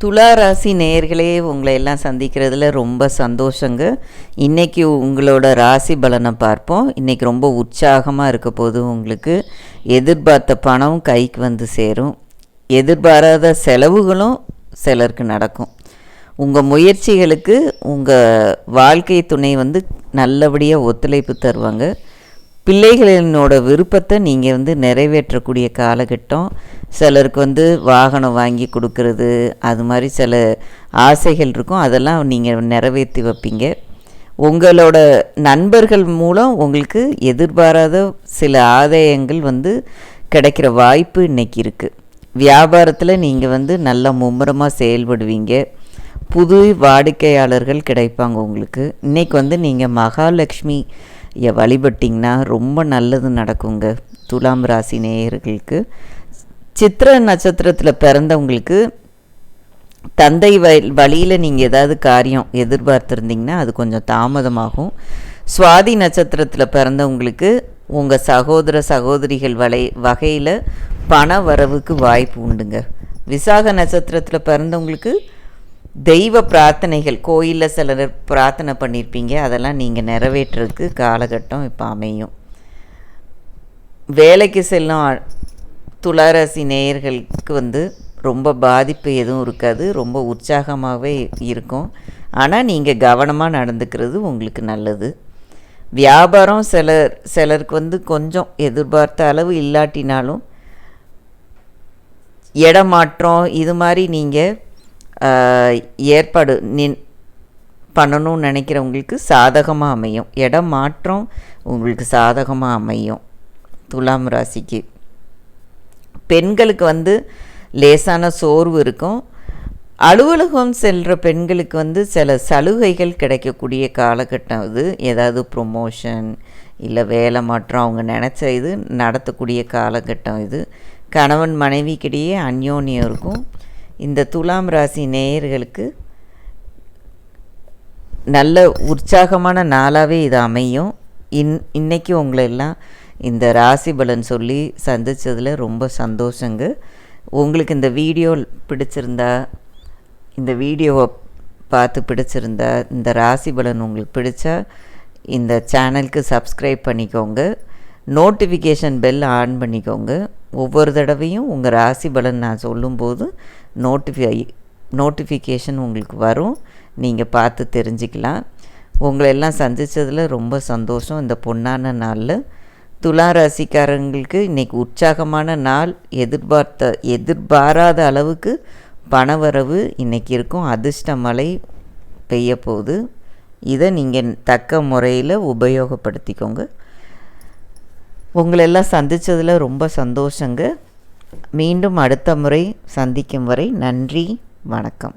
துலா ராசி நேயர்களே உங்களை எல்லாம் சந்திக்கிறதுல ரொம்ப சந்தோஷங்க. இன்றைக்கி உங்களோட ராசி பலனை பார்ப்போம். இன்றைக்கி ரொம்ப உற்சாகமாக இருக்க போது உங்களுக்கு எதிர்பார்த்த பணம் கைக்கு வந்து சேரும். எதிர்பாராத செலவுகளும் சிலருக்கு நடக்கும். உங்கள் முயற்சிகளுக்கு உங்கள் வாழ்க்கை துணை வந்து நல்லபடியாக ஒத்துழைப்பு தருவாங்க. பிள்ளைகளினோட விருப்பத்தை நீங்கள் வந்து நிறைவேற்றக்கூடிய காலகட்டம். சிலருக்கு வந்து வாகனம் வாங்கி கொடுக்கறது அது மாதிரி சில ஆசைகள் இருக்கும். அதெல்லாம் நீங்கள் நிறைவேற்றி வைப்பீங்க. உங்களோட நண்பர்கள் மூலம் உங்களுக்கு எதிர்பாராத சில ஆதாயங்கள் வந்து கிடைக்கிற வாய்ப்பு இன்றைக்கி இருக்குது வியாபாரத்தில் நீங்கள் வந்து நல்லா மும்முரமாக செயல்படுவீங்க. புது வாடிக்கையாளர்கள் கிடைப்பாங்க உங்களுக்கு. இன்றைக்கி வந்து நீங்கள் மகாலட்சுமி வழிபட்டிங்கன்னா ரொம்ப நல்லது நடக்குங்க. துலாம் ராசி நேயர்களுக்கு. சித்திர நட்சத்திரத்தில் பிறந்தவங்களுக்கு தந்தை வழியில் நீங்கள் ஏதாவது காரியம் எதிர்பார்த்துருந்தீங்கன்னா அது கொஞ்சம் தாமதமாகும். சுவாதி நட்சத்திரத்தில் பிறந்தவங்களுக்கு உங்கள் சகோதர சகோதரிகள் வலை வகையில் பண வரவுக்கு வாய்ப்பு உண்டுங்க. விசாக நட்சத்திரத்தில் பிறந்தவங்களுக்கு தெய்வ பிரார்த்தனைகள் கோயிலில் சிலர் பிரார்த்தனை பண்ணியிருப்பீங்க அதெல்லாம் நீங்கள் நிறைவேற்றுறதுக்கு காலகட்டம் இப்போ அமையும். வேலைக்கு செல்லும் துளாராசி நேயர்களுக்கு வந்து ரொம்ப பாதிப்பு எதுவும் இருக்காது. ரொம்ப உற்சாகமாகவே இருக்கும். ஆனால் நீங்கள் கவனமாக நடந்துக்கிறது உங்களுக்கு நல்லது. வியாபாரம் சிலர் சிலருக்கு வந்து கொஞ்சம் எதிர்பார்த்த அளவு இல்லாட்டினாலும் இடமாற்றம் இது மாதிரி நீங்கள் ஏற்பாடு நின் பண்ணணும்னு நினைக்கிறவங்களுக்கு சாதகமாக அமையும். இடம் மாற்றம் உங்களுக்கு சாதகமாக அமையும். துலாம் ராசிக்கு. பெண்களுக்கு வந்து லேசான சோர்வு இருக்கும். அலுவலகம் செல்கிற பெண்களுக்கு வந்து சில சலுகைகள் கிடைக்கக்கூடிய காலகட்டம் இது. ஏதாவது ப்ரொமோஷன் இல்லை வேலை மாற்றம் அவங்க நினச்ச இது நடத்தக்கூடிய காலகட்டம் இது. கணவன் மனைவிக்கிடையே அந்யோன்யம் இருக்கும். இந்த துலாம் ராசி நேயர்களுக்கு நல்ல உற்சாகமான நாளாகவே இது அமையும். இன் இன்றைக்கி உங்களை எல்லாம் இந்த ராசி பலன் சொல்லி சந்தித்ததில் ரொம்ப சந்தோஷங்க. உங்களுக்கு இந்த வீடியோ பிடிச்சிருந்தா இந்த வீடியோவை பார்த்து பிடிச்சிருந்தா இந்த ராசி பலன் உங்களுக்கு பிடிச்சா இந்த சேனலுக்கு சப்ஸ்கிரைப் பண்ணிக்கோங்க. நோட்டிஃபிகேஷன் பெல் ஆன் பண்ணிக்கோங்க. ஒவ்வொரு தடவையும் உங்கள் ராசி பலன் நான் சொல்லும்போது நோட்டிஃபை நோட்டிஃபிகேஷன் உங்களுக்கு வரும். நீங்கள் பார்த்து தெரிஞ்சுக்கலாம். உங்களை எல்லாம் சந்தித்ததில் ரொம்ப சந்தோஷம். இந்த பொன்னான நாளில் துலா ராசிக்காரங்களுக்கு இன்றைக்கி உற்சாகமான நாள். எதிர்பார்த்த எதிர்பாராத அளவுக்கு பணவரவு இன்றைக்கி இருக்கும். அதிர்ஷ்ட மழை பெய்ய போகுது இதை நீங்கள் தக்க முறையில் உபயோகப்படுத்திக்கோங்க. உங்களெல்லாம் சந்தித்ததில் ரொம்ப சந்தோஷங்க. மீண்டும் அடுத்த முறை சந்திக்கும் வரை நன்றி வணக்கம்.